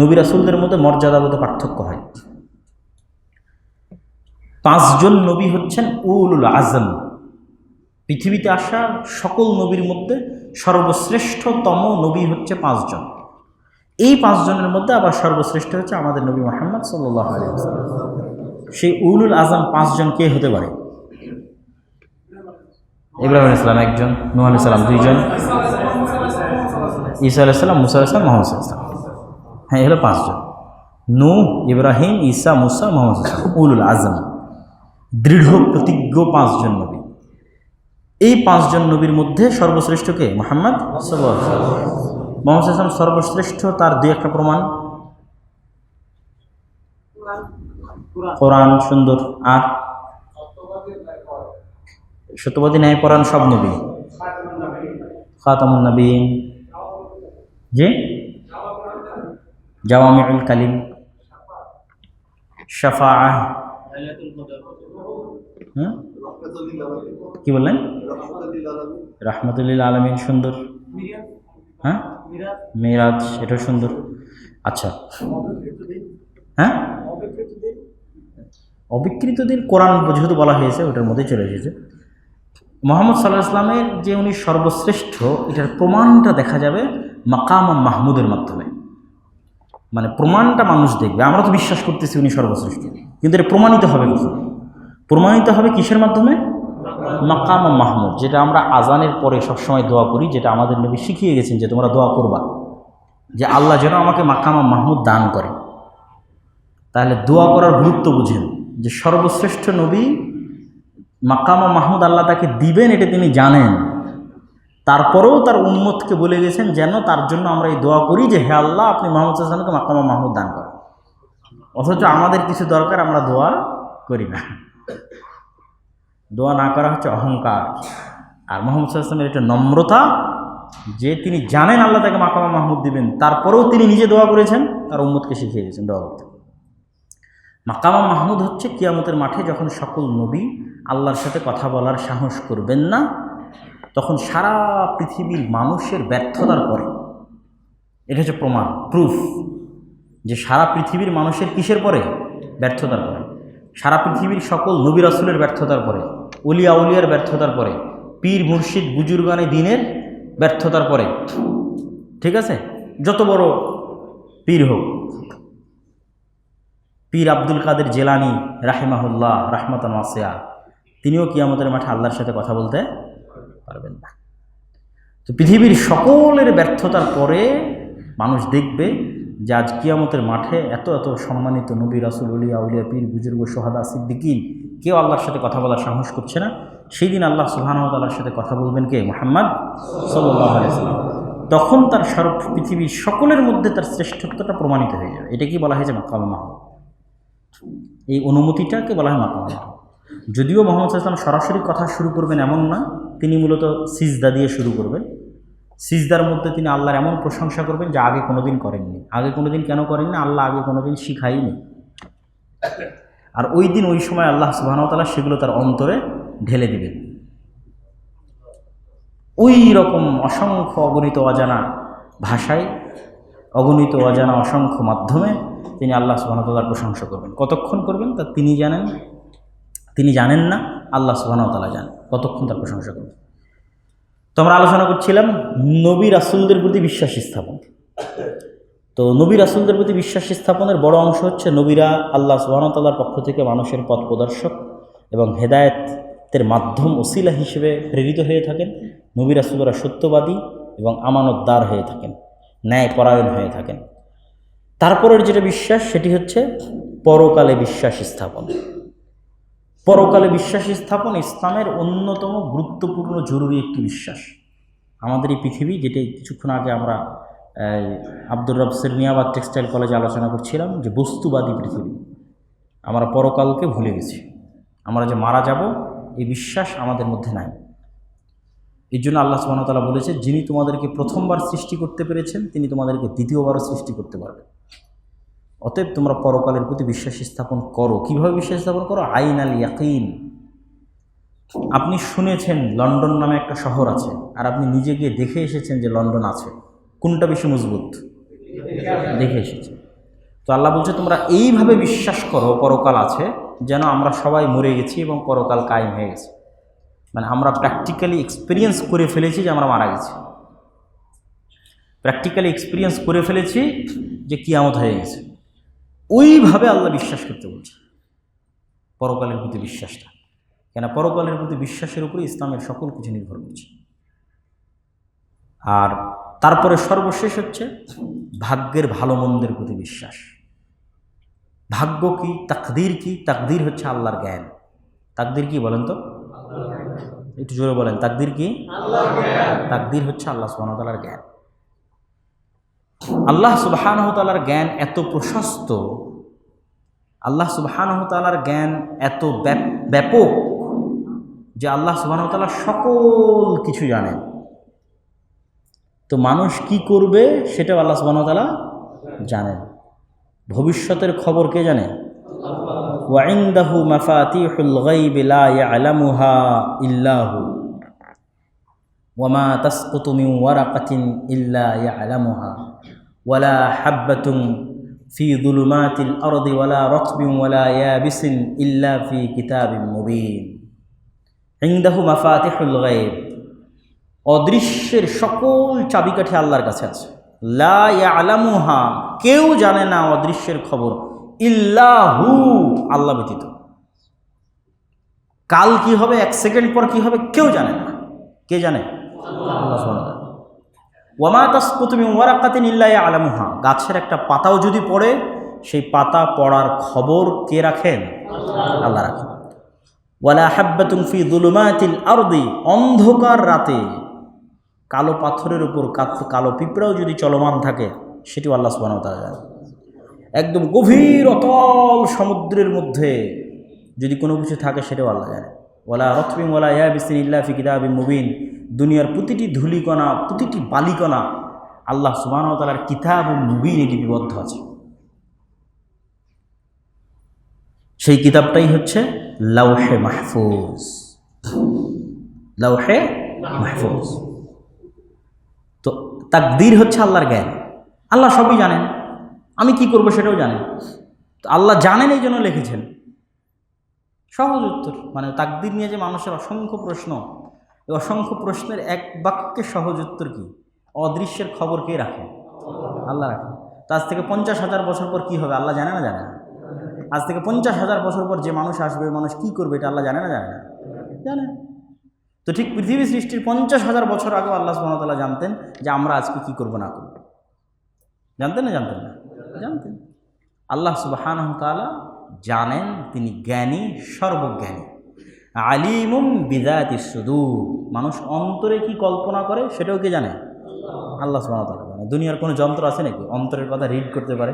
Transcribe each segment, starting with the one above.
নবী রাসুলদের মধ্যে মর্যাদাবোধ পার্থক্য হয়। পাঁচজন নবী হচ্ছেন উলুল আজম। পৃথিবীতে আসা সকল নবীর মধ্যে সর্বশ্রেষ্ঠতম নবী হচ্ছে পাঁচজন। এই পাঁচজনের মধ্যে আবার সর্বশ্রেষ্ঠ হচ্ছে আমাদের নবী মোহাম্মদ সাল্লাহ সেই উলুল আজম পাঁচজন কে হতে পারে? ইব্রাহিম ইসলাম একজন, নুহ আলি সাল্লাম দুইজন, ঈসা আলাইসাল্লাম মুসা আলাইসলাম মোহাম্মদ সাল্লাম হ্যাঁ হলো পাঁচজন। নু ইব্রাহিম, ঈসা, মুসা, মোহাম্মদ উলুল আজম। দৃঢ়, প্রতিজ্ঞ পাঁচজন নবী। এই পাঁচজন নবীর মধ্যে সর্বশ্রেষ্ঠ কে? মোহাম্মদ মোহাম্মদ সর্বশ্রেষ্ঠ তার দুই একটা প্রমাণ। কোরআন সুন্দর, আর? সত্যবাদী ন্যায় পরাণ সব নবী। খাতামুন নবীন। জি? জাওয়ামিউল কালিম শাফা কি বললেন? রাহমাতুল্লিল আলমিন সুন্দর। হ্যাঁ? মেরাজ, এটাও সুন্দর। আচ্ছা। হ্যাঁ? অবিকৃত দিন কোরআন যেহেতু বলা হয়েছে, ওটার মধ্যেই চলে এসেছে। মোহাম্মদ সাল্লাহ ইসলামের যে উনি সর্বশ্রেষ্ঠ, এটার প্রমাণটা দেখা যাবে মাকাম মাহমুদের মাধ্যমে। মানে প্রমাণটা মানুষ দেখবে। আমরা তো বিশ্বাস করতেছি উনি সর্বশ্রেষ্ঠ। কিন্তু এটা প্রমাণিত হবে কখন প্রমাণিত হবে কিসের মাধ্যমে? মাকাম মাহমুদ, যেটা আমরা আজানের পরে সবসময় দোয়া করি, যেটা আমাদের নবী শিখিয়ে গেছেন যে তোমরা দোয়া করবা। যে আল্লাহ যেন আমাকে মাকামা মাহমুদ দান করে। তাহলে দোয়া করার গুরুত্ব বুঝেন যে সর্বশ্রেষ্ঠ নবী মাকামা মাহমুদ আল্লাহ তাকে দিবেন, এটা তিনি জানেন। তারপরেও তার উম্মতকে বলে গেছেন যেন তার জন্য আমরা এই দোয়া করি যে, হে আল্লাহ, আপনি মোহাম্মদ হাসানকে মাকামা মাহমুদ দান করেন। অথচ আমাদের কিছু দরকার, আমরা দোয়া করি না। দোয়া না করা হচ্ছে অহংকার। আর মোহাম্মদ সাল্লামের একটা নম্রতা, যে তিনি জানেন আল্লাহ তাকে মাকামা মাহমুদ দিবেন, তারপরেও তিনি নিজে দোয়া করেছেন, তার উম্মতকে শিখিয়ে গেছেন দোয়া করতে। মাকামা মাহমুদ হচ্ছে কিয়ামতের মাঠে যখন সকল নবী আল্লাহর সাথে কথা বলার সাহস করবেন না তখন সারা পৃথিবীর মানুষের ব্যর্থতার পরে, এটা হচ্ছে প্রমাণ প্রুফ যে সারা পৃথিবীর মানুষের কিসের পরে? ব্যর্থতার পরে। সারা পৃথিবীর সকল নবী রাসুলের ব্যর্থতার পরে উলিয়া উলিয়ার ব্যর্থতার পরে, পীর, মুর্শিদ, বুজুর্গানে দিনের ব্যর্থতার পরে। ঠিক আছে? যত বড় পীর হোক, পীর আব্দুল কাদের জেলানি রাহেমাহুল্লাহ রাহমাতান ওয়াসিয়া, তিনিও কিয়ামতের মাঠে আল্লাহর সাথে কথা বলতে পারবেন না। তো পৃথিবীর সকলের ব্যর্থতার পরে মানুষ দেখবে যে আজ কিয়ামতের মাঠে এত এত সম্মানিত নবী রাসুল উলিয়া উলিয়া পীর, বুজুর্গ, সোহাদা, সিদ্দিকিন, কেউ আল্লাহর সাথে কথা বলার সাহস করছে না। সেই দিন আল্লাহ সুবাহানতাল্লাহর সাথে কথা বলবেন কে? মোহাম্মদ সাল্লাহ তখন তার সর্ব পৃথিবীর সকলের মধ্যে তার শ্রেষ্ঠত্বটা প্রমাণিত হয়ে যাবে। এটা কি বলা হয়েছে? মাকাম মাহমুদ। এই অনুমতিটাকে বলা হয় মাকাম মাহমুদ। যদিও মোহাম্মদ সরাসরি কথা শুরু করবেন এমন না তিনি মূলত সিজদা দিয়ে শুরু করবেন। সিজদার মধ্যে তিনি আল্লাহর এমন প্রশংসা করবেন যা আগে কোনোদিন করেননি। আগে কোনোদিন কেন করেননি? আল্লাহ আগে কোনোদিন শিখাইনি আর ওই দিন ওই সময় আল্লাহ সুবাহতালা সেগুলো তার অন্তরে ঢেলে দিবেন। ওই রকম অসংখ্য অগণিত অজানা ভাষায়, অগণিত অজানা অসংখ্য মাধ্যমে তিনি আল্লাহ সুবাহতালার প্রশংসা করবেন। কতক্ষণ করবেন তা তিনি জানেন? তিনি জানেন না, আল্লাহ সুবাহতালা জানেন কতক্ষণ তার প্রশংসা করবেন তো আমরা আলোচনা করছিলাম নবী রাসুলদের প্রতি বিশ্বাস স্থাপন। তো নবী রাসুলদের প্রতি বিশ্বাস স্থাপনের বড় অংশ হচ্ছে নবীরা আল্লাহ সুবাহতাল্লার পক্ষ থেকে মানুষের পথ প্রদর্শক এবং হেদায়েতের মাধ্যম, ওসিলা হিসেবে প্রেরিত হয়ে থাকেন। নবী রাসুলরা সত্যবাদী এবং আমানতদার হয়ে থাকেন ন্যায় পরায়ণ হয়ে থাকেন। তারপরের যেটা বিশ্বাস, সেটি হচ্ছে পরকালে বিশ্বাস স্থাপন। পরকালে বিশ্বাস স্থাপন ইসলামের অন্যতম গুরুত্বপূর্ণ জরুরি একটি বিশ্বাস। আমাদের এই পৃথিবী, যেটি কিছুক্ষণ আগে আমরা আব্দুর রব সেরনিয়াবাদ টেক্সটাইল কলেজে আলোচনা করছিলাম, যে বস্তুবাদী পৃথিবী। আমরা পরকালকে ভুলে গেছি। আমরা যে মারা যাব, এই বিশ্বাস আমাদের মধ্যে নাই। এই জন্য আল্লাহ সুবাহতালা বলেছে, যিনি তোমাদেরকে প্রথমবার সৃষ্টি করতে পেরেছেন, তিনি তোমাদেরকে দ্বিতীয়বারও সৃষ্টি করতে পারবেন। অতএব তোমরা পরকালের প্রতি বিশ্বাস স্থাপন করো। কীভাবে বিশ্বাস স্থাপন করো? আইন আল ইয়াকিন। আপনি শুনেছেন লন্ডন নামে একটা শহর আছে, আর আপনি নিজে গিয়ে দেখে এসেছেন যে লন্ডন আছে। কোনটা বেশি মজবুত? দেখে এসেছেন। তো আল্লাহ বলছে, তোমরা এইভাবে বিশ্বাস করো, পরকাল আছে, যেন আমরা সবাই মরে গেছি এবং পরকাল কায়েম হয়ে গেছে। মানে আমরা প্র্যাকটিক্যালি এক্সপিরিয়েন্স করে ফেলেছি যে আমরা মারা গেছি। প্র্যাকটিক্যালি এক্সপিরিয়েন্স করে ফেলেছি যে কিয়ামত হয়ে গেছে। ওইভাবে আল্লাহ বিশ্বাস করতে বলছে। পরকালের প্রতি বিশ্বাসটা। কেন? পরকালের প্রতি বিশ্বাসের উপরে ইসলামের সকল কিছু নির্ভর করছে। আর তারপরে সর্বশেষ হচ্ছে ভাগ্যের ভালো মন্দের প্রতি বিশ্বাস। ভাগ্য কি? তাকদির কি? তাকদির হচ্ছে আল্লাহর জ্ঞান। তাকদির কি বলেন তো? একটু জোরে বলেন। তাকদির কি? তাকদির হচ্ছে আল্লাহ সুবাহতালার জ্ঞান। আল্লাহ সুবাহানহতালার জ্ঞান এত প্রশস্ত, আল্লাহ সুবাহানহতালার জ্ঞান এত ব্যাপ- ব্যাপক যে আল্লাহ সুবাহতালা সকল কিছু জানেন। তো মানুষ কি করবে সেটাও আল্লাহ সুবাহতালা জানেন। ভবিষ্যতের খবর কে জানে? ওয়াইন্দাহু মাফাতিহুল গাইবি লা ইয়ালামুহা ইল্লাহু ওয়ামা তাসকুতু মিন ওয়ারাকাতিন ইল্লা ইয়ালামুহা। ওয়ালা হাব্বাতুন ফি যুলুমাতিল আরদি ওয়ালা রাতবিন ওয়ালা ইল্লা ফি কিতাবিন মুবিন ইনদাহু মাফাতিহুল গাইব অদৃশ্যের সকল চাবিকাঠি আল্লাহর কাছে আছে। লা ইয়ালামুহা, কেউ জানে না অদৃশ্যের খবর। ইল্লাহু আল্লাহ ব্যতীত। কাল কি হবে, এক সেকেন্ড পর কি হবে, কেউ জানে না। কে জানে? আল্লাহ। ওয়ামা তাসকুতু মিন ওয়ারাকাতিন ইল্লা ইয়ালামুহা। গাছের একটা পাতাও যদি পড়ে, সেই পাতা পড়ার খবর কে রাখেন? আল্লাহ রাখেন। ওয়ালা হাব্বাতুন ফি যুলুমাতিল আরদি। অন্ধকার রাতে কালো পাথরের উপর কালো পিঁপড়াও যদি চলমান থাকে, সেটিও আল্লাহ ওয়া একদম গভীর, অতল সমুদ্রের মধ্যে যদি কোনো কিছু থাকে, সেটাও আল্লাহ জানে ওলা রথবিম ওলা ইয়া বিসিন ইল্লা ফি কিতাবি মুবিন। দুনিয়ার প্রতিটি ধুলিকণা, প্রতিটি বালিকণা আল্লাহ তাআলার কিতাব ও মুবিনে লিপিবদ্ধ আছে। সেই কিতাবটাই হচ্ছে লাউহে মাহফুজ। লাউহে মাহফুজ। তো তাকদীর হচ্ছে আল্লাহর জ্ঞান। আল্লাহ সবই জানেন। আমি কি করব সেটাও জানেন তো আল্লাহ জানেন এই জন্য লিখেছেন। সহজ উত্তর মানে তাকদির নিয়ে যে মানুষের অসংখ্য প্রশ্ন অসংখ্য প্রশ্নের এক বাক্যে সহজ উত্তর কি? অদৃশ্যের খবর কে রাখে? আল্লাহ রাখে। তো আজ থেকে পঞ্চাশ হাজার বছর পর কি হবে আল্লাহ জানে না জানে? না আজ থেকে পঞ্চাশ হাজার বছর পর যে মানুষ আসবে, মানুষ কি করবে এটা আল্লাহ জানে না জানে না? জানে। তো ঠিক পৃথিবী সৃষ্টির পঞ্চাশ হাজার বছর আগেও আল্লাহ সুবহানাহু জানতেন যে আমরা আজকে কি করব না করব। জানতেন না জানতেন না? জানতেন। আল্লাহ সুবাহানহ তাআলা জানেন তিনি জ্ঞানী, সর্বজ্ঞানী। আলিমুম বিদায়াতি সুদূর। মানুষ অন্তরে কি কল্পনা করে সেটাও কে জানে? আল্লাহ সুবহানাহু তাআলা জানে। দুনিয়ার কোনো যন্ত্র আছে নাকি? অন্তরের কথা রিড করতে পারে?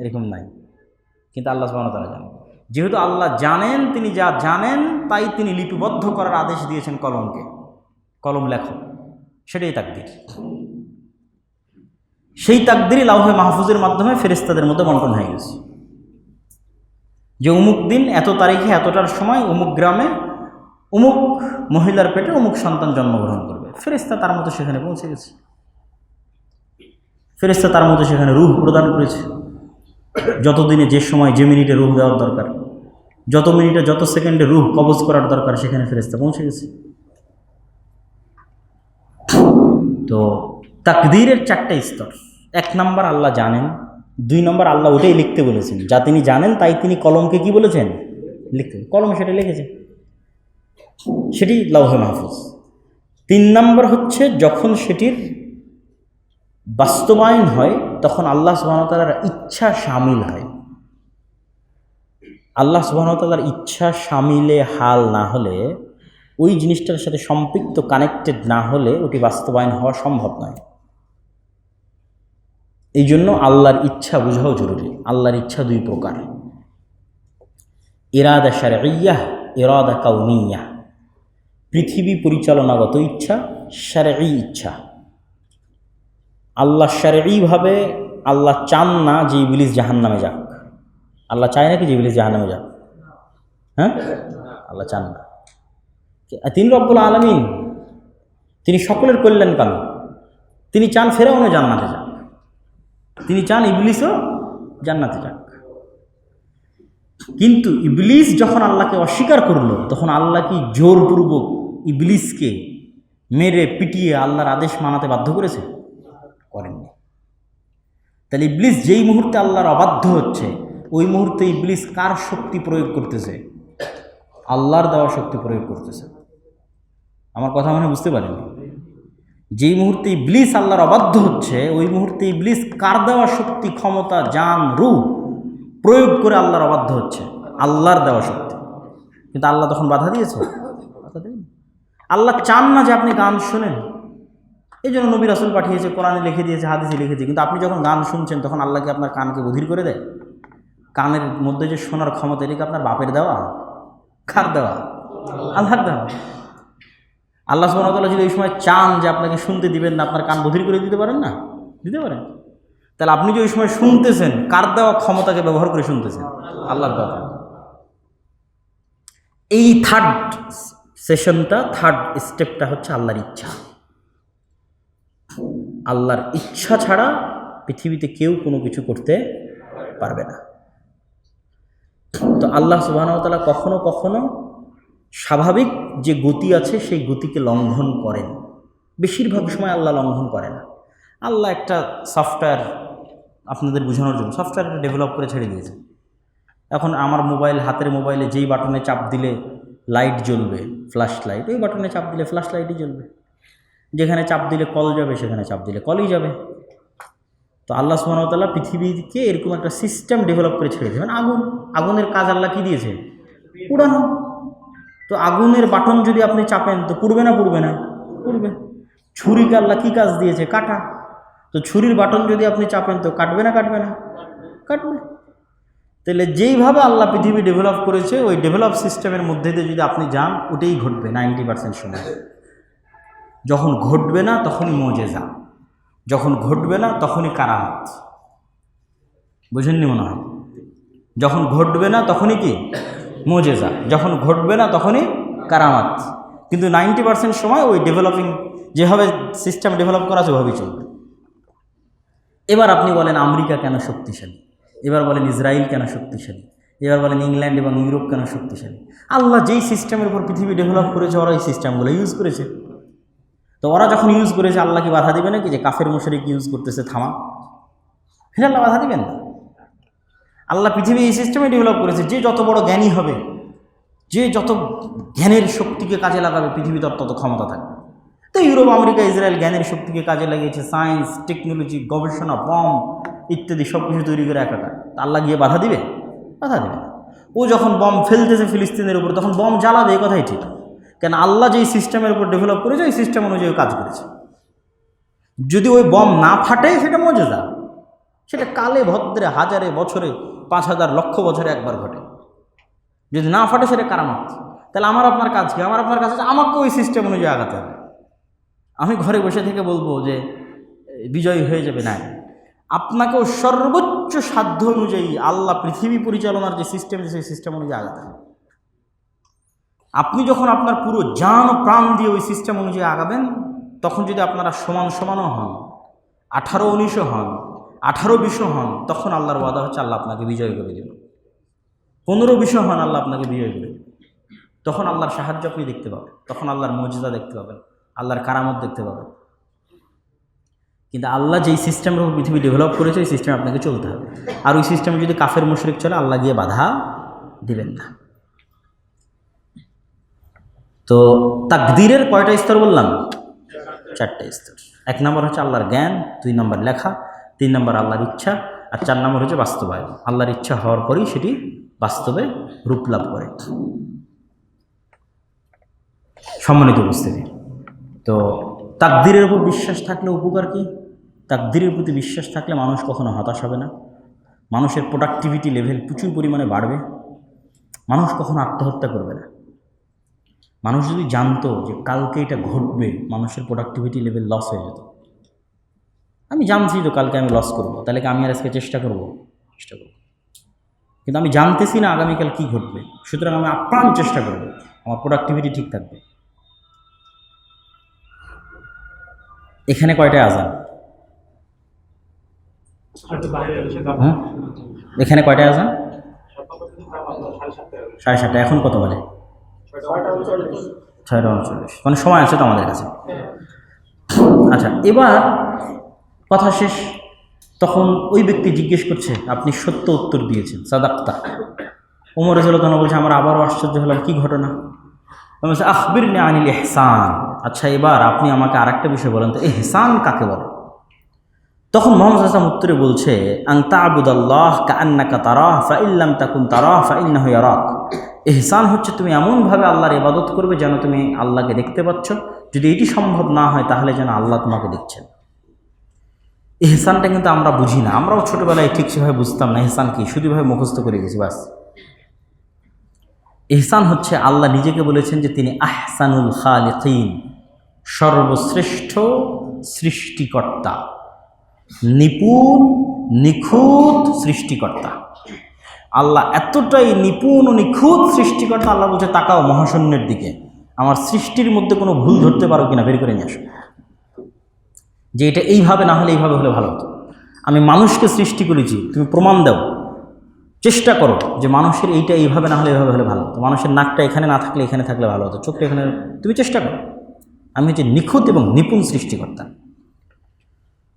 এরকম নাই। কিন্তু আল্লাহ সুবহানাহু তাআলা জানেন যেহেতু আল্লাহ জানেন, তিনি যা জানেন, তাই তিনি লিপিবদ্ধ করার আদেশ দিয়েছেন কলমকে। কলম লেখো। সেটাই তাকদির। সেই তাকদিরই লাউহে মাহফুজের মাধ্যমে ফেরেস্তাদের মধ্যে বন্টন হয়ে গেছে। যে অমুক দিন এত তারিখে, এতটার সময় অমুক গ্রামে অমুক মহিলার পেটে অমুক সন্তান জন্মগ্রহণ করবে। ফেরেস্তা তার মতো সেখানে পৌঁছে গেছে। ফেরেস্তা তার মতো সেখানে রূহ প্রদান করেছে। যত দিনে যে সময় যে মিনিটে রূহ দেওয়ার দরকার, যত মিনিটে, যত সেকেন্ডে রূহ কবজ করার দরকার, সেখানে ফেরেস্তা পৌঁছে গেছে। তো তাকদীরের চারটা স্তর। এক নম্বর আল্লাহ জানেন দুই নম্বর আল্লাহ ওটাই লিখতে বলেছেন। যা তিনি জানেন, তাই তিনি কলমকে কি বলেছেন? লিখতে। কলম সেটা লিখেছে। সেটি লৌহে মাহফুজ। তিন নম্বর হচ্ছে, যখন সেটির বাস্তবায়ন হয়, তখন আল্লাহ সুবাহতালার ইচ্ছা সামিল হয়। আল্লাহ সুবাহতালার ইচ্ছা সামিলে হাল না হলে, ওই জিনিসটার সাথে সম্পৃক্ত কানেক্টেড না হলে, ওটি বাস্তবায়ন হওয়া সম্ভব নয়। এই জন্য আল্লাহর ইচ্ছা বোঝাও জরুরি। আল্লাহর ইচ্ছা দুই প্রকার। ইরাদা শারঈয়াহ ইরাদা কাউনিয়াহ পৃথিবী পরিচালনাগত ইচ্ছা, শারঈ ইচ্ছা। আল্লাহ শারঈভাবে আল্লাহ চান না যে ইবলিস জাহান নামে যাক। আল্লাহ চায় নাকি যে ইবলিস জাহান নামে যাক? হ্যাঁ? আল্লাহ চান না। তিনি রব্বুল আলমিন, তিনি সকলের কল্যাণকামী। তিনি চান ফেরাউনও জান্নাতে যান তিনি চান ইবলিসও জান্নাতে যাক। কিন্তু ইবলিস যখন আল্লাহকে অস্বীকার করল, তখন আল্লাহ কি জোরপূর্বক ইবলিসকে মেরে, পিটিয়ে আল্লাহর আদেশ মানাতে বাধ্য করেছে? করেননি। তাহলে ইবলিস যেই মুহূর্তে আল্লাহর অবাধ্য হচ্ছে, ওই মুহূর্তে ইবলিস কার শক্তি প্রয়োগ করতেছে? আল্লাহর দেওয়া শক্তি প্রয়োগ করতেছে। আমার কথা মনে বুঝতে পারেনি যেই মুহূর্তে ইবলিস আল্লাহর অবাধ্য হচ্ছে, ওই মুহূর্তে ইবলিস কার দেওয়া শক্তি, ক্ষমতা, জান রু প্রয়োগ করে আল্লাহর অবাধ্য হচ্ছে? আল্লাহর দেওয়া শক্তি। কিন্তু আল্লাহ তখন বাধা দিয়েছে? আল্লাহ চান না যে আপনি গান শোনেন। এই জন্য নবী রাসুল পাঠিয়েছে, কোরআনে লিখে দিয়েছে, হাদিসে লিখেছে কিন্তু আপনি যখন গান শুনছেন, তখন আল্লাহকে আপনার কানকে বধির করে দেয়? কানের মধ্যে যে শোনার ক্ষমতা এটাকে আপনার বাপের দেওয়া? কার দেওয়া? আল্লাহর দেওয়া। আল্লাহ সুবাহতাল্লাহ যদি এই সময় চান যে আপনাকে শুনতে দিবেন না, আপনার কান বধির করে দিতে পারেন না? দিতে পারেন। তাহলে আপনি যে ওই সময় শুনতেছেন, কার দেওয়া ক্ষমতাকে ব্যবহার করে শুনতেছেন? আল্লাহর দেওয়া এই থার্ড সেশনটা থার্ড স্টেপটা হচ্ছে আল্লাহর ইচ্ছা। আল্লাহর ইচ্ছা ছাড়া পৃথিবীতে কেউ কোনো কিছু করতে পারবে না। তো আল্লাহ সুবাহতালা কখনো কখনো স্বাভাবিক যে গতি আছে, সেই গতিকে লঙ্ঘন করেন। বেশিরভাগ সময় আল্লাহ লঙ্ঘন করে না। আল্লাহ একটা সফটওয়্যার আপনাদের বোঝানোর জন্য সফটওয়্যারটা ডেভেলপ করে ছেড়ে দিয়েছে। এখন আমার মোবাইল হাতের মোবাইলে যেই বাটনে চাপ দিলে লাইট জ্বলবে ফ্ল্যাশ লাইট ওই বাটনে চাপ দিলে ফ্ল্যাশ লাইটই জ্বলবে। যেখানে চাপ দিলে কল যাবে, সেখানে চাপ দিলে কলই যাবে। তো আল্লাহ সুবাহতাল্লাহ পৃথিবীকে এরকম একটা সিস্টেম ডেভেলপ করে ছেড়ে দেবেন আগুন, আগুনের কাজ আল্লাহ কী দিয়েছে? পুরানো তো আগুনের বাটন যদি আপনি চাপেন, তো পুড়বে না পুড়বে না? পুড়বে। ছুরিকে আল্লাহ কী কাজ দিয়েছে? কাটা। তো ছুরির বাটন যদি আপনি চাপেন, তো কাটবে না কাটবে না? কাটবে। তাহলে যেইভাবে আল্লাহ পৃথিবী ডেভেলপ করেছে, ওই ডেভেলপ সিস্টেমের মধ্যে দিয়ে যদি আপনি যান, ওটাই ঘটবে নাইনটি পার্সেন্ট সময়। যখন ঘটবে না, তখনই মজে মজেজা। যখন ঘটবে না, তখনই কারামত। বুঝেননি মনে হয়? যখন ঘটবে না, তখনই কি? মজেজা। যখন ঘটবে না তখনই কারামাত। কিন্তু নাইনটি পার্সেন্ট সময় ওই ডেভেলপিং যেভাবে সিস্টেম ডেভেলপ করা আছে ওভাবেই চলবে। এবার আপনি বলেন আমেরিকা কেন শক্তিশালী? এবার বলেন ইসরায়েল কেন শক্তিশালী? এবার বলেন ইংল্যান্ড এবং ইউরোপ কেন শক্তিশালী? আল্লাহ যেই সিস্টেমের উপর পৃথিবী ডেভেলপ করেছে ওরা এই সিস্টেমগুলো ইউজ করেছে। তো ওরা যখন ইউজ করেছে, আল্লাহ কি বাধা দিবে নাকি যে কাফের মুশরিক ইউজ করতেছে, থামা? সেটা আল্লাহ বাধা দিবেন না। আল্লাহ পৃথিবী এই সিস্টেমে ডেভেলপ করেছে, যে যত বড় জ্ঞানী হবে, যে যত জ্ঞানের শক্তিকে কাজে লাগাবে পৃথিবী তত তত ক্ষমতা থাকবে। তো ইউরোপ, আমেরিকা, ইসরায়েল জ্ঞানের শক্তিকে কাজে লাগিয়েছে সায়েন্স টেকনোলজি গবেষণা বম ইত্যাদি সব কিছু তৈরি করে একাকার আল্লাহ গিয়ে বাধা দিবে? বাধা দিবে। ও যখন বম ফেলতেছে ফিলিস্তিনের উপর, তখন বম জ্বালাবে, এ কথাই ঠিক। কেন আল্লাহ যেই সিস্টেমের উপর ডেভেলপ করেছে, ওই সিস্টেম অনুযায়ী কাজ করেছে। যদি ওই বম না ফাটে, সেটা মজেদা সেটা কালে, ভদ্রে, হাজারে, বছরে পাঁচ হাজার লক্ষ বছরে একবার ঘটে। যদি না ফাটে সেটা কারামত। তাহলে আমার আপনার কাজ কি? আমার আপনার হচ্ছে আমাকে ওই সিস্টেম অনুযায়ী আগাতে হবে। আমি ঘরে বসে থেকে বলব যে, বিজয়ী হয়ে যাবে না আপনাকেও সর্বোচ্চ সাধ্য অনুযায়ী আল্লাহ পৃথিবী পরিচালনার যে সিস্টেম সেই সিস্টেম অনুযায়ী আগাতে হবে। আপনি যখন আপনার পুরো জান প্রাণ দিয়ে ওই সিস্টেম অনুযায়ী আগাবেন, তখন যদি আপনারা সমান সমানও হন, আঠারো উনিশও হন আঠারো বিশও হন, তখন আল্লাহর ওয়াদা হচ্ছে আল্লাহ আপনাকে বিজয় করে দেবে। পনেরো বিশও হন, আল্লাহ আপনাকে বিজয় করে তখন আল্লাহর সাহায্য আপনি দেখতে পাবেন, তখন আল্লাহর মর্যাদা দেখতে পাবেন, আল্লাহর কারামত দেখতে পাবেন। কিন্তু আল্লাহ যেই সিস্টেমের উপর পৃথিবী ডেভেলপ করেছে, ওই সিস্টেমে আপনাকে চলতে হবে। আর ওই সিস্টেমে যদি কাফের মুশরিক চলে, আল্লাহ গিয়ে বাধা দিবেন না। তো তাকদিরের কয়টা স্তর বললাম? চারটে স্তর। এক নম্বর হচ্ছে আল্লাহর জ্ঞান, দুই নম্বর লেখা তিন নম্বর আল্লাহর ইচ্ছা, আর চার নম্বর হচ্ছে বাস্তবায়ন। আল্লাহর ইচ্ছা হওয়ার পরেই সেটি বাস্তবে রূপ লাভ করে। সম্মানিত উপস্থিতি, তো তাকদিরের উপর বিশ্বাস থাকলে উপকার কি? তাকদিরের প্রতি বিশ্বাস থাকলে মানুষ কখনো হতাশ হবে না। মানুষের প্রোডাক্টিভিটি লেভেল প্রচুর পরিমাণে বাড়বে। মানুষ কখনো আত্মহত্যা করবে না। মানুষ যদি জানতো যে কালকে এটা ঘটবে, মানুষের প্রোডাক্টিভিটি লেভেল লস হয়ে যেত। আমি জানছি তো কালকে আমি লস করব, তাহলে কি আমি আর আজকে চেষ্টা করব? চেষ্টা করব। কিন্তু আমি জানতেছি না আগামীকাল কি ঘটবে। সুতরাং আমি আপ্রাণ চেষ্টা করব, আমার প্রোডাক্টিভিটি ঠিক থাকবে। এখানে কয়টায় আজান? হ্যাঁ? এখানে কয়টায় আজান? সাড়ে সাতটা এখন কত বাজে? ছয়টা উনচল্লিশ। মানে সময় আছে তো আমাদের কাছে। আচ্ছা এবার কথা শেষ। তখন ওই ব্যক্তি জিজ্ঞেস করছে, আপনি সত্য উত্তর দিয়েছেন, সাদাক্তা। ওমর রাজুল্লাহ বলছে, আমার আবারও আশ্চর্য হলাম, কি ঘটনা? বলছি আখবির নে আনিল এহসান আচ্ছা এবার আপনি আমাকে আরেকটা বিষয় বলেন তো এহসান কাকে বলে? তখন মোহাম্মদ হাসান উত্তরে বলছে আং তাবুদাল্লাহ কান্নাকা তারাহ ফাইল্লাম তাকুন তারাহ ফাইন্না ইয়ারাক। এহসান হচ্ছে, তুমি এমনভাবে আল্লাহর ইবাদত করবে যেন তুমি আল্লাহকে দেখতে পাচ্ছ। যদি এটি সম্ভব না হয়, তাহলে যেন আল্লাহ তোমাকে দেখছেন। এহসানটা কিন্তু আমরা বুঝি না। আমরাও ছোটোবেলায় ঠিক সেভাবে বুঝতাম না এহসান কি। শুধুভাবে মুখস্থ করে গেছি, বাস। এহসান হচ্ছে আল্লাহ নিজেকে বলেছেন যে তিনি আহসানুল খালিকিন, সর্বশ্রেষ্ঠ সৃষ্টিকর্তা। নিপুণ, নিখুঁত সৃষ্টিকর্তা। আল্লাহ এতটাই নিপুণ ও নিখুঁত সৃষ্টিকর্তা, আল্লাহ বলছে, তাকাও মহাশূন্যের দিকে। আমার সৃষ্টির মধ্যে কোনো ভুল ধরতে পারো কিনা, বের করে নিয়ে আসো। যে এটা এইভাবে না হলে এইভাবে হলে ভালো হতো। আমি মানুষকে সৃষ্টি করেছি, তুমি প্রমাণ দাও, চেষ্টা করো যে মানুষের এইটা এইভাবে না হলে এইভাবে হলে ভালো হতো। মানুষের নাকটা এখানে না থাকলে এখানে থাকলে ভালো হতো, চোখটা এখানে, তুমি চেষ্টা করো। আমি হচ্ছে নিখুঁত এবং নিপুণ সৃষ্টিকর্তা।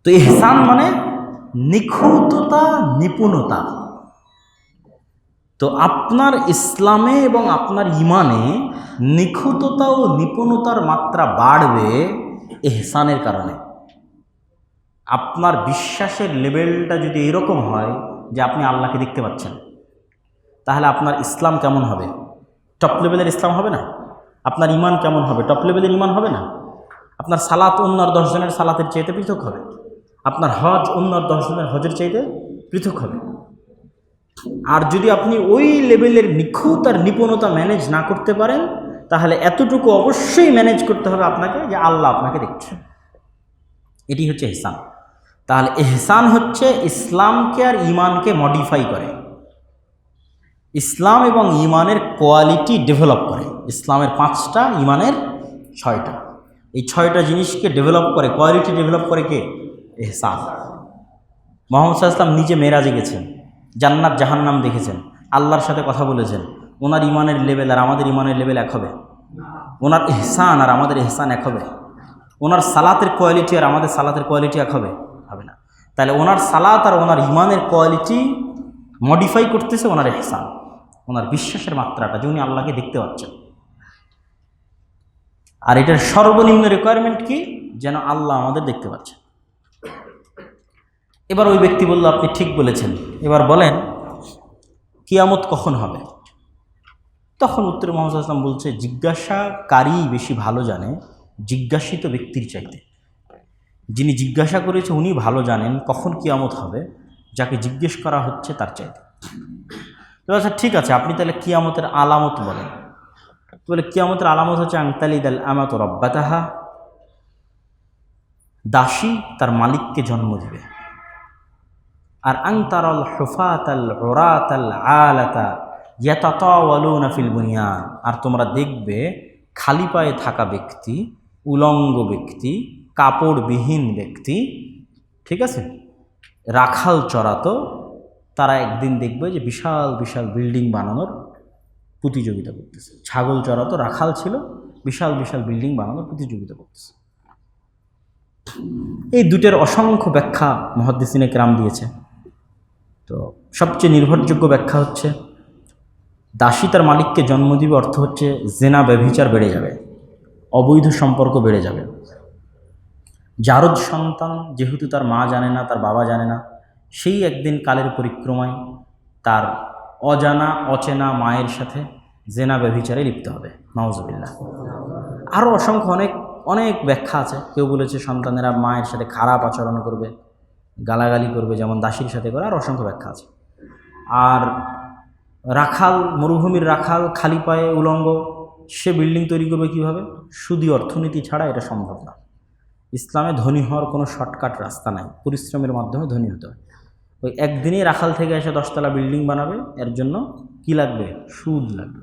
তো এহসান মানে নিখুঁততা, নিপুণতা। তো আপনার ইসলামে এবং আপনার ইমানে নিখুঁততা ও নিপুণতার মাত্রা বাড়বে এহসানের কারণে। আপনার বিশ্বাসের লেভেলটা যদি এরকম হয় যে আপনি আল্লাহকে দেখতে পাচ্ছেন, তাহলে আপনার ইসলাম কেমন হবে? টপ লেভেলের ইসলাম হবে না? আপনার ইমান কেমন হবে? টপ লেভেলের ইমান হবে না? আপনার সালাত অন্য দশজনের সালাতের চাইতে পৃথক হবে? আপনার হজ অন্য দশজনের হজের চাইতে পৃথক হবে? আর যদি আপনি ওই লেভেলের নিখুঁত আর নিপুণতা ম্যানেজ না করতে পারেন, তাহলে এতটুকু অবশ্যই ম্যানেজ করতে হবে আপনাকে যে আল্লাহ আপনাকে দেখছে। এটি হচ্ছে এহসান তাহলে এহসান হচ্ছে ইসলামকে আর ইমানকে মডিফাই করে। ইসলাম এবং ইমানের কোয়ালিটি ডেভেলপ করে। ইসলামের পাঁচটা ইমানের ছয়টা। এই ছয়টা জিনিসকে ডেভেলপ করে। কোয়ালিটি ডেভেলপ করে কে? এহসান মোহাম্মদ সাল্লাম নিজে মেরাজে গেছেন, জান্নাত জাহান্নাম দেখেছেন, আল্লাহর সাথে কথা বলেছেন, ওনার ইমানের লেভেল আর আমাদের ইমানের লেভেল এক হবে। ওনার এহসান আর আমাদের এহসান এক হবে। ওনার সালাতের কোয়ালিটি আর আমাদের সালাতের কোয়ালিটি এক হবে। তাহলে ওনার সালাত আর ওনার ইমানের কোয়ালিটি মডিফাই করতেছে ওনার এহসান ওনার বিশ্বাসের মাত্রাটা যে উনি আল্লাহকে দেখতে পাচ্ছেন। আর এটার সর্বনিম্ন রিকোয়ারমেন্ট কি? যেন আল্লাহ আমাদের দেখতে পাচ্ছেন এবার ওই ব্যক্তি বলল, আপনি ঠিক বলেছেন। এবার বলেন, কিয়ামত কখন হবে? তখন উত্তর মোহাম্মদ আসলাম বলছে জিজ্ঞাসাকারী বেশি ভালো জানে, জিজ্ঞাসিত ব্যক্তির চাইতে। যিনি জিজ্ঞাসা করেছে উনি ভালো জানেন, কখন কিয়ামত হবে? যাকে জিজ্ঞেস করা হচ্ছে তার চাইতে। তো আচ্ছা ঠিক আছে, আপনি তাহলে কিয়ামতের আলামত বলেন। তো বলে কিয়ামতের আলামত হচ্ছে আংতালিদ আল আমাত রব্বাতাহা। দাসী তার মালিককে জন্ম দেবে। আর আংতারল হুফাত আল ওরাত আল আলাতা ইয়াতাতাওয়ালুনা ফিল বুনিয়ান। আর তোমরা দেখবে, খালি পায়ে থাকা ব্যক্তি, উলঙ্গ ব্যক্তি কাপড়বিহীন ব্যক্তি, ঠিক আছে? রাখাল চড়াতো তারা একদিন দেখবে যে বিশাল বিশাল বিল্ডিং বানানোর প্রতিযোগিতা করতেছে। ছাগল চড়াতো রাখাল ছিল, বিশাল বিশাল বিল্ডিং বানানোর প্রতিযোগিতা করতেছে। এই দুটের অসংখ্য ব্যাখ্যা মহাদ্দিসিনে ক্রাম দিয়েছে। তো সবচেয়ে নির্ভরযোগ্য ব্যাখ্যা হচ্ছে, দাসী তার মালিককে জন্ম দিবে অর্থ হচ্ছে, জেনা ব্যভিচার বেড়ে যাবে, অবৈধ সম্পর্ক বেড়ে যাবে। জারদ সন্তান যেহেতু তার মা জানে না, তার বাবা জানে না, সেই একদিন কালের পরিক্রমায় তার অজানা, অচেনা মায়ের সাথে জেনা ব্যভিচারে লিপ্ত হবে। নওয়াজবিল্লা আরও অসংখ্য অনেক অনেক ব্যাখ্যা আছে। কেউ বলেছে সন্তানেরা মায়ের সাথে খারাপ আচরণ করবে, গালাগালি করবে, যেমন দাসীর সাথে করে, আর অসংখ্য ব্যাখ্যা আছে। আর রাখাল, মরুভূমির রাখাল খালি পায়ে উলঙ্গ, সে বিল্ডিং তৈরি করবে কীভাবে? শুধু অর্থনীতি ছাড়া এটা সম্ভব না। ইসলামে ধনী হওয়ার কোনো শর্টকাট রাস্তা নাই, পরিশ্রমের মাধ্যমে ধনী হতে হয়। ওই একদিনেই রাখাল থেকে এসে দশতলা বিল্ডিং বানাবে, এর জন্য কি লাগবে? সুদ লাগবে।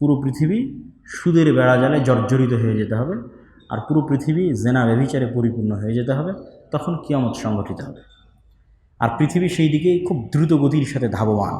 পুরো পৃথিবী সুদের বেড়া জালে জর্জরিত হয়ে যেতে হবে আর পুরো পৃথিবী জেনা ব্যভিচারে পরিপূর্ণ হয়ে যেতে হবে, তখন কিয়ামত সংগঠিত হবে। আর পৃথিবী সেই দিকে খুব দ্রুত গতির সাথে ধাবমান